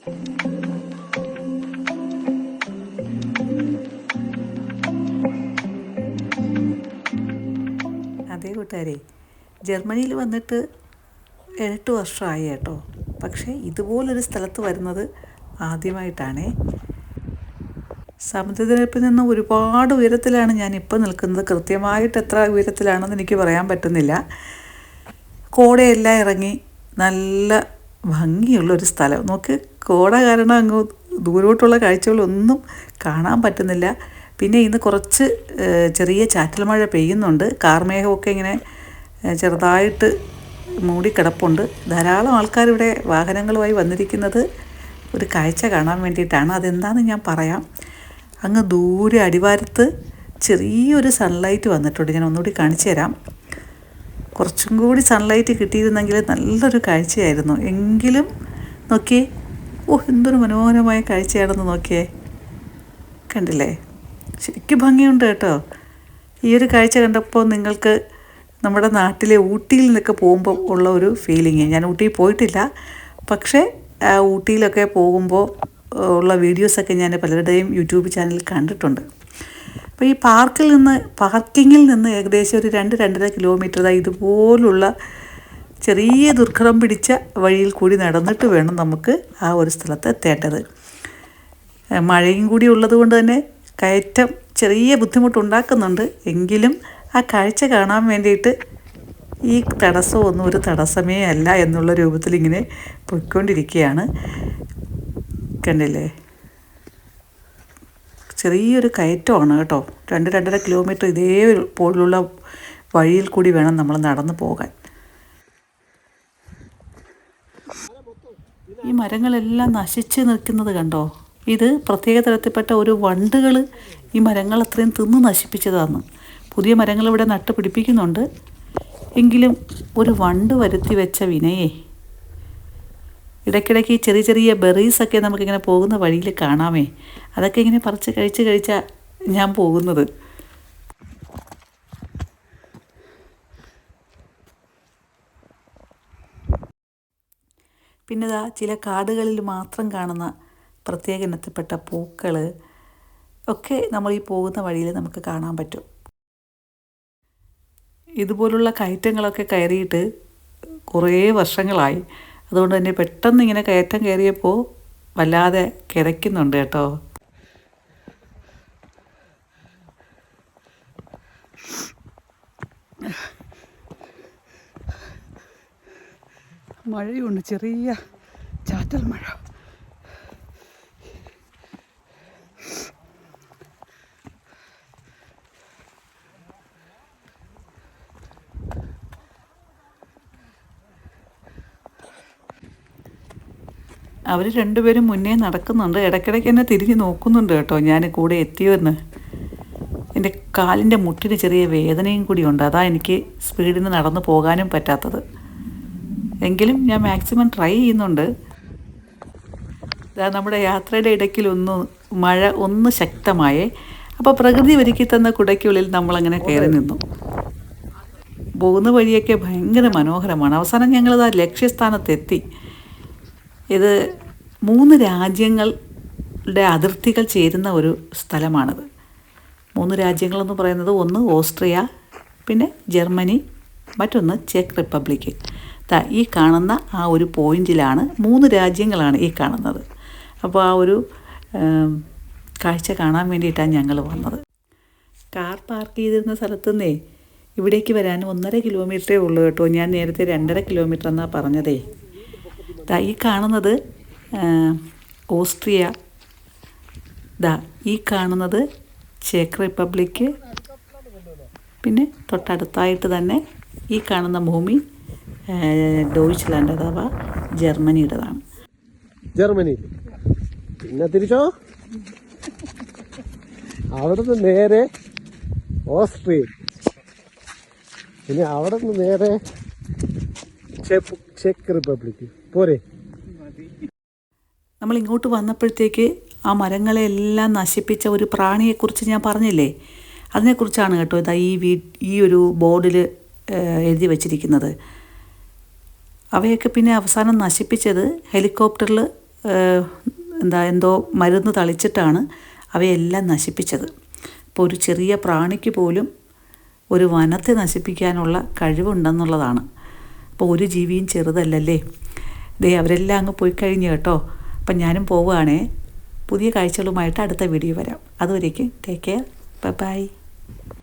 അതേ കൂട്ടുകാരെ ജർമ്മനിയിൽ വന്നിട്ട് എട്ട് വർഷമായി കേട്ടോ. പക്ഷേ ഇതുപോലൊരു സ്ഥലത്ത് വരുന്നത് ആദ്യമായിട്ടാണ്. സമുദ്രനിരപ്പിൽ നിന്ന് ഒരുപാട് ഉയരത്തിലാണ് ഞാൻ ഇപ്പോൾ നിൽക്കുന്നത്. കൃത്യമായിട്ട് എത്ര ഉയരത്തിലാണെന്ന് എനിക്ക് പറയാൻ പറ്റുന്നില്ല. കോടയെല്ലാം ഇറങ്ങി നല്ല ഭംഗിയുള്ളൊരു സ്ഥലം. നോക്ക് കോട കാരണം അങ്ങ് ദൂരോട്ടുള്ള കാഴ്ചകളൊന്നും കാണാൻ പറ്റുന്നില്ല. പിന്നെ ഇന്ന് കുറച്ച് ചെറിയ ചാറ്റൽ മഴ പെയ്യുന്നുണ്ട്. കാർമേഘമൊക്കെ ഇങ്ങനെ ചെറുതായിട്ട് മൂടിക്കിടപ്പുണ്ട്. ധാരാളം ആൾക്കാർ ഇവിടെ വാഹനങ്ങളുമായി വന്നിരിക്കുന്നത് ഒരു കാഴ്ച കാണാൻ വേണ്ടിയിട്ടാണ്. അതെന്താണെന്ന് ഞാൻ പറയാം. അങ്ങ് ദൂരെ അടിവാരത്ത് ചെറിയൊരു സൺലൈറ്റ് വന്നിട്ടുണ്ട്. ഞാൻ ഒന്നുകൂടി കാണിച്ചു തരാം കുറച്ചും കൂടി സൺലൈറ്റ് കിട്ടിയിരുന്നെങ്കിൽ നല്ലൊരു കാഴ്ചയായിരുന്നു. എങ്കിലും നോക്കിയേ ഓ എന്തൊരു മനോഹരമായ കാഴ്ചയാണെന്ന് നോക്കിയേ. കണ്ടില്ലേ? ശരിക്കും ഭംഗിയുണ്ട് കേട്ടോ. ഈ ഒരു കാഴ്ച കണ്ടപ്പോൾ നിങ്ങൾക്ക് നമ്മുടെ നാട്ടിലെ ഊട്ടിയിൽ നിന്നൊക്കെ പോകുമ്പോൾ ഉള്ള ഒരു ഫീലിങ് ഞാൻ ഊട്ടിയിൽ പോയിട്ടില്ല. പക്ഷേ ഊട്ടിയിലൊക്കെ പോകുമ്പോൾ ഉള്ള വീഡിയോസൊക്കെ ഞാൻ പലരുടെയും യൂട്യൂബ് ചാനലിൽ കണ്ടിട്ടുണ്ട്. അപ്പോൾ ഈ പാർക്കിൽ നിന്ന് പാർക്കിങ്ങിൽ നിന്ന് ഏകദേശം ഒരു രണ്ട് രണ്ടര കിലോമീറ്റർ ഇതുപോലുള്ള ചെറിയ ദുർഘടം പിടിച്ച വഴിയിൽ കൂടി നടന്നിട്ട് വേണം നമുക്ക് ആ ഒരു സ്ഥലത്ത് എത്തേണ്ടത്. മഴയും കൂടി ഉള്ളത് കൊണ്ട് തന്നെ കയറ്റം ചെറിയ ബുദ്ധിമുട്ടുണ്ടാക്കുന്നുണ്ട്. എങ്കിലും ആ കാഴ്ച കാണാൻ വേണ്ടിയിട്ട് ഈ തടസ്സമൊന്നും ഒരു തടസ്സമേ അല്ല എന്നുള്ള രൂപത്തിൽ ഇങ്ങനെ പോയിക്കൊണ്ടിരിക്കുകയാണ്. കണ്ടില്ലേ? ചെറിയൊരു കയറ്റമാണ് കേട്ടോ. രണ്ട് രണ്ടര കിലോമീറ്റർ ഇതേ പോലുള്ള വഴിയിൽ കൂടി വേണം നമ്മൾ നടന്നു പോകാൻ. ഈ മരങ്ങളെല്ലാം നശിച്ച് നിൽക്കുന്നത് കണ്ടോ? ഇത് പ്രത്യേക തരത്തിൽപ്പെട്ട ഒരു വണ്ടുകൾ ഈ മരങ്ങൾ അത്രയും തിന്ന് നശിപ്പിച്ചതാണ് പുതിയ മരങ്ങൾ ഇവിടെ നട്ട് പിടിപ്പിക്കുന്നുണ്ട് എങ്കിലും ഒരു വണ്ട് വരുത്തി വെച്ച വിനയെ ഇടയ്ക്കിടയ്ക്ക് ചെറിയ ചെറിയ ബെറീസൊക്കെ നമുക്കിങ്ങനെ പോകുന്ന വഴിയിൽ കാണാമേ. അതൊക്കെ ഇങ്ങനെ പറിച്ച് കഴിച്ച് കഴിച്ചാൽ ഞാൻ പോകുന്നത്. പിന്നെ ഇതാ ചില കാടുകളിൽ മാത്രം കാണുന്ന പ്രത്യേക ഇനത്തിൽപ്പെട്ട പൂക്കൾ ഒക്കെ നമ്മൾ ഈ പോകുന്ന വഴിയിൽ നമുക്ക് കാണാൻ പറ്റും. ഇതുപോലുള്ള കയറ്റങ്ങളൊക്കെ കയറിയിട്ട് കുറേ വർഷങ്ങളായി. അതുകൊണ്ട് തന്നെ പെട്ടെന്ന് ഇങ്ങനെ കയറ്റം കയറിയപ്പോൾ വല്ലാതെ കിടക്കുന്നുണ്ട് കേട്ടോ. മഴയുണ്ട് ചെറിയ ചാറ്റൽ മഴ. അവർ രണ്ടുപേരും മുന്നേ നടക്കുന്നുണ്ട്. ഇടയ്ക്കിടയ്ക്ക് എന്നെ തിരിഞ്ഞ് നോക്കുന്നുണ്ട് കേട്ടോ. ഞാൻ കൂടെ എത്തിയോന്ന്. എന്റെ കാലിന്റെ മുട്ടിന് ചെറിയ വേദനയും കൂടി ഉണ്ട്. അതാ എനിക്ക് സ്പീഡിന് നടന്നു പോകാനും പറ്റാത്തത്. എങ്കിലും ഞാൻ മാക്സിമം ട്രൈ ചെയ്യുന്നുണ്ട്. നമ്മുടെ യാത്രയുടെ ഇടയ്ക്കിലൊന്ന് മഴ ഒന്ന് ശക്തമായേ. അപ്പോൾ പ്രകൃതി ഒരുക്കി തന്ന കുടയ്ക്കുള്ളിൽ നമ്മളങ്ങനെ കയറി നിന്നു. പോകുന്ന വഴിയൊക്കെ ഭയങ്കര മനോഹരമാണ്. അവസാനം ഞങ്ങളിതാ ലക്ഷ്യസ്ഥാനത്തെത്തി. ഇത് മൂന്ന് രാജ്യങ്ങളുടെ അതിർത്തികൾ ചേരുന്ന ഒരു സ്ഥലമാണിത്. മൂന്ന് രാജ്യങ്ങളെന്ന് പറയുന്നത് ഒന്ന് ഓസ്ട്രിയ പിന്നെ ജർമ്മനി മറ്റൊന്ന് ചെക്ക് റിപ്പബ്ലിക്ക് ഈ കാണുന്ന ആ ഒരു പോയിന്റിലാണ് മൂന്ന് രാജ്യങ്ങളാണ് ഈ കാണുന്നത്. അപ്പോൾ ആ ഒരു കാഴ്ച കാണാൻ വേണ്ടിയിട്ടാണ് ഞങ്ങൾ വന്നത്. കാർ പാർക്ക് ചെയ്തിരുന്ന സ്ഥലത്ത് നിന്നേ ഇവിടേക്ക് വരാൻ ഒന്നര കിലോമീറ്ററേ ഉള്ളൂ കേട്ടോ. ഞാൻ നേരത്തെ രണ്ടര കിലോമീറ്റർ എന്നാണ് പറഞ്ഞതേ ഈ കാണുന്നത് ഓസ്ട്രിയ. ദാ ഈ കാണുന്നത് ചെക്ക് റിപ്പബ്ലിക്ക്. പിന്നെ തൊട്ടടുത്തായിട്ട് തന്നെ ഈ കാണുന്ന ഭൂമി ഡോയിച്ച്ലാൻഡ് അഥവാ ജർമ്മനിയുടേതാണ്. ജർമ്മനി. പിന്നെ തിരിച്ചോ? അവിടുന്ന് നേരെ ഓസ്ട്രിയ. പിന്നെ അവിടെ നിന്ന് നേരെ ചെക്ക് റിപ്പബ്ലിക്ക്. റിപ്പബ്ലിക് പോരെ. നമ്മൾ ഇങ്ങോട്ട് വന്നപ്പോഴത്തേക്ക് ആ മരങ്ങളെല്ലാം നശിപ്പിച്ച ഒരു പ്രാണിയെക്കുറിച്ച് ഞാൻ പറഞ്ഞില്ലേ? അതിനെക്കുറിച്ചാണ് കേട്ടോ ഇതാ ഈ വീ ഈ ഒരു ബോർഡിൽ എഴുതി വച്ചിരിക്കുന്നത്. അവയൊക്കെ പിന്നെ അവസാനം നശിപ്പിച്ചത് ഹെലികോപ്റ്ററിൽ എന്താ എന്തോ മരുന്ന് തളിച്ചിട്ടാണ് അവയെല്ലാം നശിപ്പിച്ചത്. അപ്പോൾ ഒരു ചെറിയ പ്രാണിക്ക് പോലും ഒരു വനത്തെ നശിപ്പിക്കാനുള്ള കഴിവുണ്ടെന്നുള്ളതാണ്. അപ്പോൾ ഒരു ജീവിയും ചെറുതല്ലല്ലേ? ദേ അവരെല്ലാം അങ്ങ് പോയി കഴിഞ്ഞു കേട്ടോ. അപ്പം ഞാനും പോവുകയാണേ. പുതിയ കാഴ്ചകളുമായിട്ട് അടുത്ത വീഡിയോ വരാം. അതുവരേക്കും ടേക്ക് കെയർ ബൈ